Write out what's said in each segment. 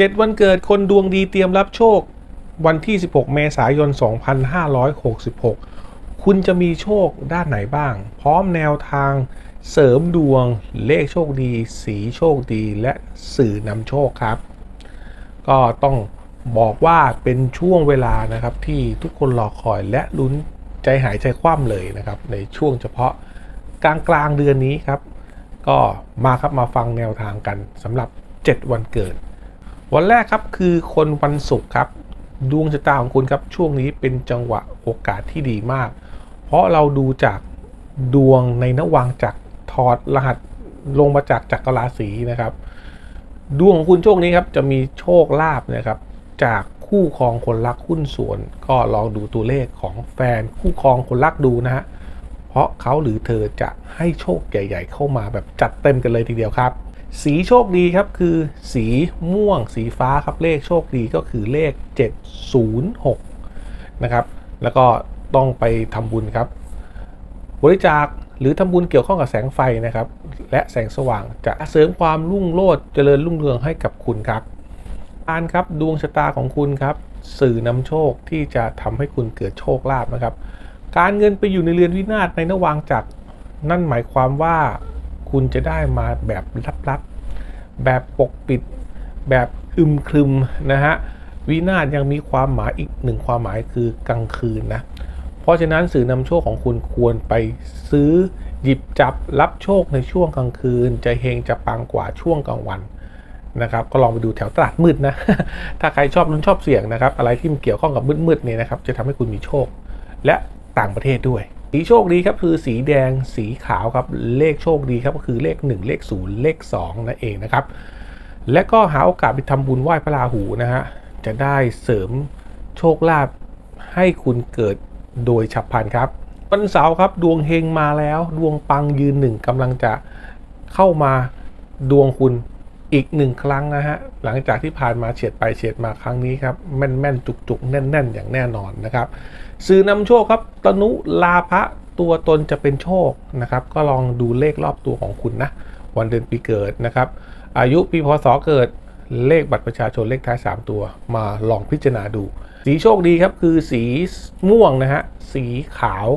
7 วันเกิดคนดวงดีเตรียมรับโชค วันที่ 16 เมษายน 2566 คุณจะมีโชคด้านไหนบ้าง พร้อมแนวทางเสริมดวงเลขโชคดี สีโชคดีและสื่อนำโชคครับ ก็ต้องบอกว่าเป็นช่วงเวลานะครับที่ทุกคนรอคอยและลุ้นใจหายใจคว่ำเลยนะครับ ในช่วงเฉพาะกลางกลางเดือนนี้ครับ ก็มาครับมาฟังแนวทางกันสำหรับ 7 วันเกิด วันแรกครับคือคนวันศุกร์ครับดวงชะตาของคุณครับช่วงนี้เป็นจังหวะโอกาสที่ดีมาก เพราะเราดูจากดวงในนวังจากถอดรหัสลงมาจากจักรราศีนะครับ ดวงของคุณช่วงนี้ครับจะมีโชคลาภนะครับ จากคู่ครองคนรักหุ้นส่วน ก็ลองดูตัวเลขของแฟนคู่ครองคนรักดูนะฮะเพราะเขาหรือเธอจะให้โชคใหญ่ ๆ เข้ามาแบบจัดเต็มกันเลยทีเดียวครับ สีโชคดีครับคือสีม่วงสีฟ้าครับเลขโชคดีก็คือเลข 706 นะครับ แล้วก็ต้องไปทำบุญครับ บริจาคหรือทำบุญเกี่ยวข้องกับแสงไฟนะครับ และแสงสว่างจะเสริมความรุ่งโรจน์เจริญรุ่งเรืองให้กับคุณครับการครับดวงชะตาของคุณครับ สื่อนำโชคที่จะทำให้คุณเกิดโชคลาภนะครับ การเงินไปอยู่ในเรือนวินาศในนวางจักรนั่นหมายความว่า คุณจะได้มาแบบลับๆ แบบปกปิด แบบอึมครึมนะฮะวินาศยังมีความหมายอีกหนึ่งความหมายคือกลางคืนนะ เพราะฉะนั้นสื่อนำโชคของคุณควรไปซื้อหยิบจับรับโชคในช่วงกลางคืน จะเฮงจะปังกว่าช่วงกลางวันนะครับ ก็ลองไปดูแถวตลาดมืดนะ ถ้าใครชอบลุ้นชอบเสี่ยงนะครับ อะไรที่มันเกี่ยวข้องกับมืดๆเนี่ยนะครับ จะทำให้คุณมีโชค และต่างประเทศด้วย สีโชคดีครับคือสีแดงสีขาวครับเลขโชคดีครับก็คือเลข 1 เลข 0 เลข2นั่นเองนะครับ และก็หาโอกาสไปทำบุญไหว้พระราหูนะฮะจะได้เสริมโชคลาภให้คุณเกิดโดยฉับพลันครับวันเสาร์ครับดวงเฮงมาแล้ว ดวงปังยืนหนึ่งกำลังจะเข้ามาดวงคุณ อีกหนึ่งครั้งนะฮะ หลังจากที่ผ่านมาเฉียดไปเฉียดมาครั้งนี้ครับ แม่นแม่นจุกจุกๆแน่นแน่น ๆ อย่างแน่นอนนะครับ สื่อนำโชคครับ ตนุลาภะตัวตนจะเป็นโชคนะครับ ก็ลองดูเลขรอบตัวของคุณนะ วันเดือนปีเกิดนะครับ อายุปีพศเกิดเลขบัตรประชาชนเลขท้าย 3 ตัว มาลองพิจารณาดู สีโชคดีครับคือสีม่วงนะฮะ สีขาว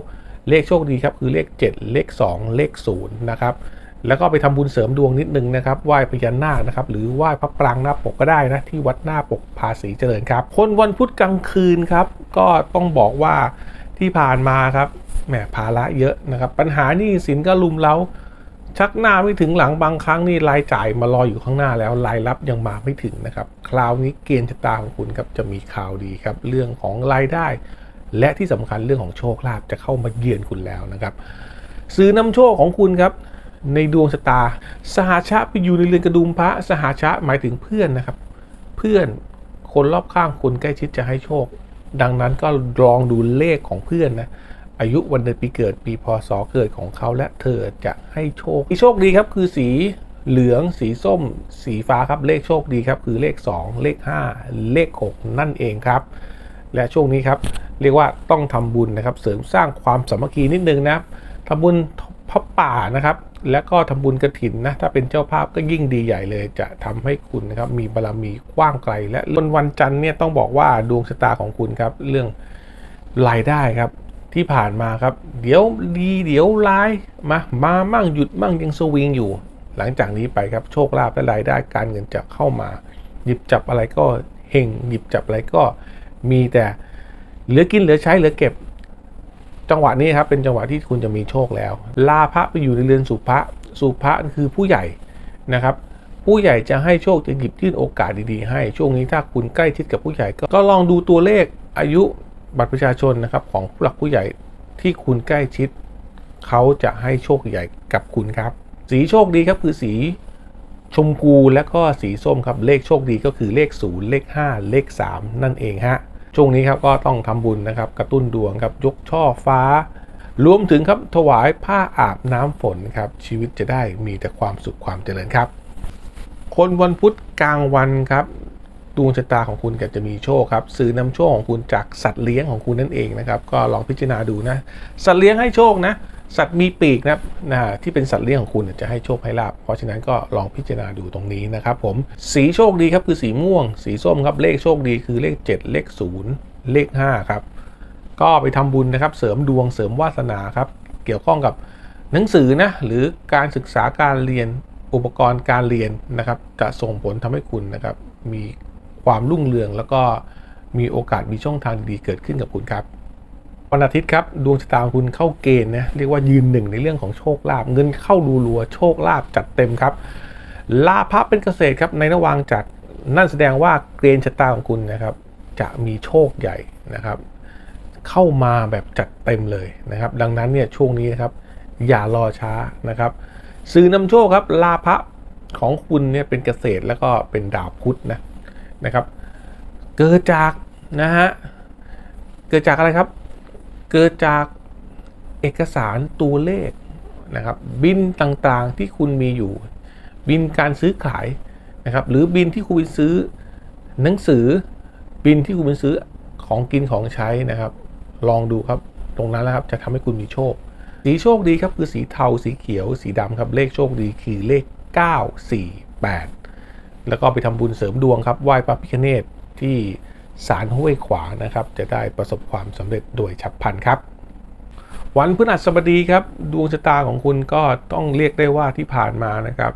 เลขโชคดีครับคือเลข 7 เลข 2 เลข0นะครับ แล้วก็ไปทำบุญเสริมดวงนิดนึงนะครับไหว้พญานาคนะครับหรือไหว้พระปรางหน้าปกก็ได้นะที่วัดหน้าปกภาษีเจริญครับ คนวันพุธกลางคืนครับ ก็ต้องบอกว่าที่ผ่านมาครับแหมภาระเยอะนะครับ ปัญหานี้สินก็ลุมเล้าชักหน้าไม่ถึงหลังบางครั้งนี่รายจ่ายมารออยู่ข้างหน้าแล้วรายรับยังมาไม่ถึงนะครับ คราวนี้เกณฑ์ชะตาของคุณครับจะมีข่าวดีครับ เรื่องของรายได้ และที่สำคัญเรื่องของโชคลาภจะเข้ามาเยือนคุณแล้วนะครับ ซื้อนำโชคของคุณครับ ในดวงชะตา สหชะไปอยู่ในเรือนกระดุมพระ สหชะหมายถึงเพื่อนนะครับ เพื่อนคนรอบข้างคนใกล้ชิดจะให้โชค ดังนั้นก็ลองดูเลขของเพื่อนนะอายุวันเดือนปีเกิดปีพศเกิดของเขาและเธอจะให้โชคที่โชคดีครับคือสีเหลืองสีส้ม สีฟ้าครับเลขโชคดีครับ คือเลข 2 เลข 5 เลข 6 นั่นเองครับ และช่วงนี้ครับ เรียกว่าต้องทำบุญนะครับ เสริมสร้างความสามัคคีนิดนึงนะทำบุญ พระป่านะครับ และก็ทำบุญกระถินนะ ถ้าเป็นเจ้าภาพก็ยิ่งดีใหญ่เลย จะทำให้คุณนะครับมีบารมีกว้างไกล และวันวันจันทร์เนี่ยต้องบอกว่าดวงชะตาของคุณครับ เรื่องรายได้ครับที่ผ่านมาครับ เดี๋ยวดีเดี๋ยวร้ายมามามั่งหยุดมั่งยังสวิงอยู่ หลังจากนี้ไปครับโชคลาภและรายได้การเงินจะเข้ามา หยิบจับอะไรก็เฮงหยิบจับอะไรก็มีแต่เหลือกินเหลือใช้เหลือเก็บ จังหวะนี้ครับเป็นจังหวะที่คุณจะมีโชคแล้ว ลาภะไปอยู่ในเรือนสุภะสุภะคือผู้ใหญ่นะครับ ผู้ใหญ่จะให้โชคจะหยิบยื่นโอกาสดีๆ ให้ช่วงนี้ถ้าคุณใกล้ชิดกับผู้ใหญ่ก็ก็ลองดูตัวเลขอายุบัตรประชาชนนะครับของผู้หลักผู้ใหญ่ที่คุณใกล้ชิด เขาจะให้โชคใหญ่กับคุณครับ สีโชคดีครับคือสีชมพูและก็สีส้มครับเลขโชคดีก็คือเลข 0 เลข 5 เลข 3 นั่นเองฮะ ช่วงนี้ครับก็ต้องทำบุญนะครับกระตุ้นดวงครับยกช่อฟ้า รวมถึงครับถวายผ้าอาบน้ำฝนครับชีวิตจะได้มีแต่ความสุขความเจริญครับ คนวันพุธกลางวันครับดวงชะตาของคุณก็จะมีโชคครับซื้อนำโชคของคุณจากสัตว์เลี้ยงของคุณนั่นเองนะครับ ก็ลองพิจารณาดูนะ สัตว์เลี้ยงให้โชคนะ สัตว์มีปีกนะครับนะที่เป็นสัตว์เลี้ยงของคุณจะให้โชคให้ลาบเพราะฉะนั้นก็ลองพิจารณาดูตรงนี้นะครับผมสีโชคดีครับคือสีม่วง สีส้มครับเลขโชคดีคือเลข 7 เลข 0 เลข5ครับก็ไปทำบุญนะครับเสริมดวงเสริมวาสนาครับเกี่ยวข้องกับหนังสือนะหรือการศึกษาการเรียนอุปกรณ์การเรียนนะครับ จะส่งผลทำให้คุณนะครับมีความรุ่งเรืองแล้วก็มีโอกาสมีช่องทางดีเกิดขึ้นกับคุณครับ วันอาทิตย์ครับดวงชะตาของคุณเข้าเกณฑ์นะเรียกว่ายืนหนึ่งในเรื่องของโชคลาภเงินเข้ารัวโชคลาภจัดเต็มครับลาภะเป็นเกษตรครับในระหว่างจัดนั่นแสดงว่าเกณฑ์ชะตาของคุณนะครับ จะมีโชคใหญ่นะครับ เข้ามาแบบจัดเต็มเลยนะครับ ดังนั้นเนี่ยช่วงนี้นะครับ อย่ารอช้านะครับสื่อนำโชคครับลาภะของคุณเนี่ยเป็นเกษตรแล้วก็เป็นดาวพุธนะนะครับ เกิดจากนะฮะเกิดจากอะไรครับ เกิดจากเอกสารตัวเลขนะครับบินต่างๆที่คุณมีอยู่ บินการซื้อขายนะครับหรือบินที่คุณไปซื้อหนังสือบินที่คุณไปซื้อของกินของใช้นะครับ ลองดูครับตรงนั้นแล้วครับจะทำให้คุณมีโชค สีโชคดีครับคือสีเทาสีเขียว สีดำครับเลขโชคดีคือเลข 948 แล้วก็ไปทำบุญเสริมดวงครับไหว้พระพิฆเนศที่ ศาลห้วยขวางนะครับ จะได้ประสบความสำเร็จโดยฉับพลันครับ วันพฤหัสบดีครับ ดวงชะตาของคุณก็ต้องเรียกได้ว่าที่ผ่านมานะครับ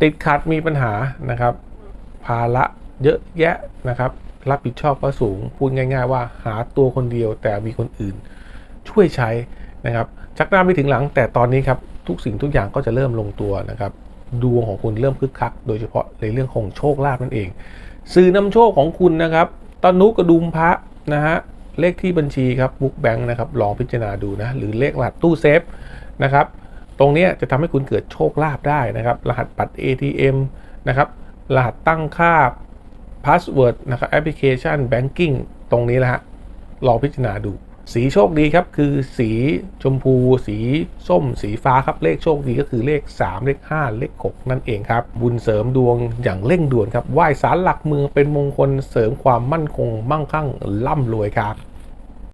ติดขัดมีปัญหานะครับ ภาระเยอะแยะนะครับ รับผิดชอบก็สูง พูดง่าย ๆ ว่าหาตัวคนเดียวแต่มีคนอื่น ช่วยใช้นะครับชักหน้าไม่ถึงหลัง แต่ตอนนี้ครับทุกสิ่งทุกอย่างก็จะเริ่มลงตัวนะครับดวงของคุณเริ่มคึกคัก โดยเฉพาะในเรื่องของโชคลาภนั่นเอง สื่อนำโชคของคุณนะครับตนุกระดุมพระนะฮะเลขที่บัญชีครับบุ๊กแบงค์นะครับลองพิจารณาดูนะหรือเลขรหัสตู้เซฟนะครับตรงนี้จะทำให้คุณเกิดโชคลาภได้นะครับ รหัสปัด ATM นะครับรหัสตั้งค่าพาสเวิร์ดนะครับแอปพลิเคชันแบงกิ้งตรงนี้นะฮะลองพิจารณาดู สีโชคดีครับคือสีชมพู สีส้ม สีฟ้าครับเลขโชคดีก็คือเลข 3 เลข 5 เลข 6 นั่นเองครับ บุญเสริมดวงอย่างเร่งด่วนครับไหว้สารหลักเมืองเป็นมงคลเสริมความมั่นคงมั่งคั่งร่ำรวยครับ